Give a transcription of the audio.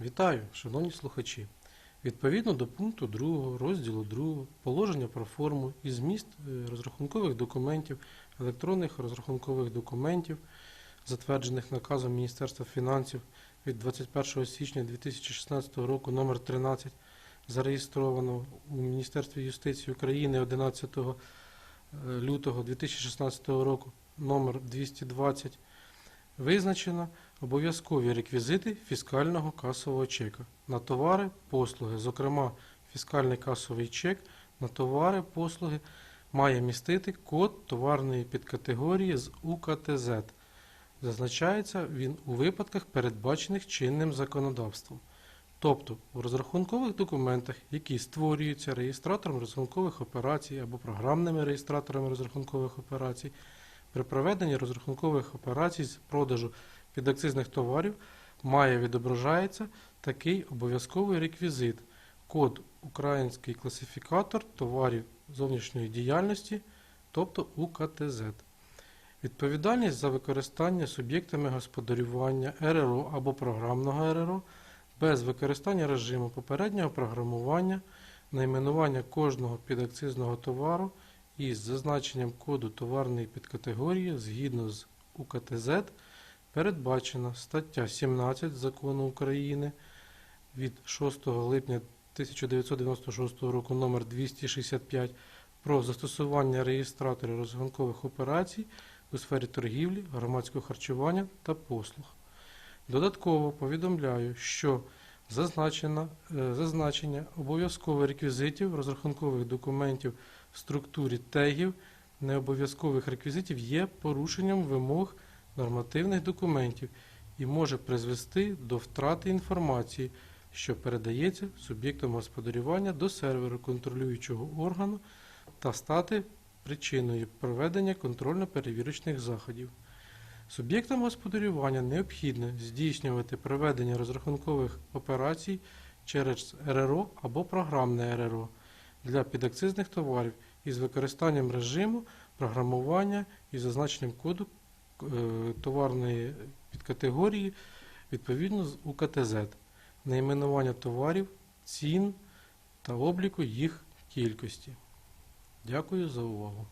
Вітаю, шановні слухачі! Відповідно до пункту 2 розділу 2 положення про форму і зміст е, розрахункових документів, електронних розрахункових документів, затверджених наказом Міністерства фінансів від 21 січня 2016 року номер 13 зареєстровано у Міністерстві юстиції України 11 е, лютого 2016 року номер 220 визначено обов'язкові реквізити фіскального касового чека на товари, послуги, зокрема, фіскальний касовий чек на товари, послуги має містити код товарної підкатегорії з УКТЗ. Зазначається він у випадках, передбачених чинним законодавством. Тобто у розрахункових документах, які створюються реєстратором розрахункових операцій або програмними реєстраторами розрахункових операцій, при проведенні розрахункових операцій з продажу підакцизних товарів має відображається такий обов'язковий реквізит код Український класифікатор товарів зовнішньої діяльності, тобто УКТЗ. Відповідальність за використання суб'єктами господарювання РРО або програмного РРО без використання режиму попереднього програмування, найменування кожного підакцизного товару із зазначенням коду товарної підкатегорії згідно з УКТЗ передбачена стаття 17 Закону України від 6 липня 1996 року номер 265 про застосування реєстраторів розрахункових операцій у сфері торгівлі, громадського харчування та послуг. Додатково повідомляю, що зазначення обов'язкових реквізитів розрахункових документів в структурі тегів необов'язкових реквізитів є порушенням вимог нормативних документів і може призвести до втрати інформації, що передається суб'єктом господарювання до серверу контролюючого органу та стати причиною проведення контрольно-перевірочних заходів. Суб'єктам господарювання необхідно здійснювати проведення розрахункових операцій через РРО або програмне РРО для підакцизних товарів із використанням режиму програмування і зазначенням коду е, товарної підкатегорії відповідно з УКТЗ, найменування товарів, цін та обліку їх кількості. Дякую за увагу.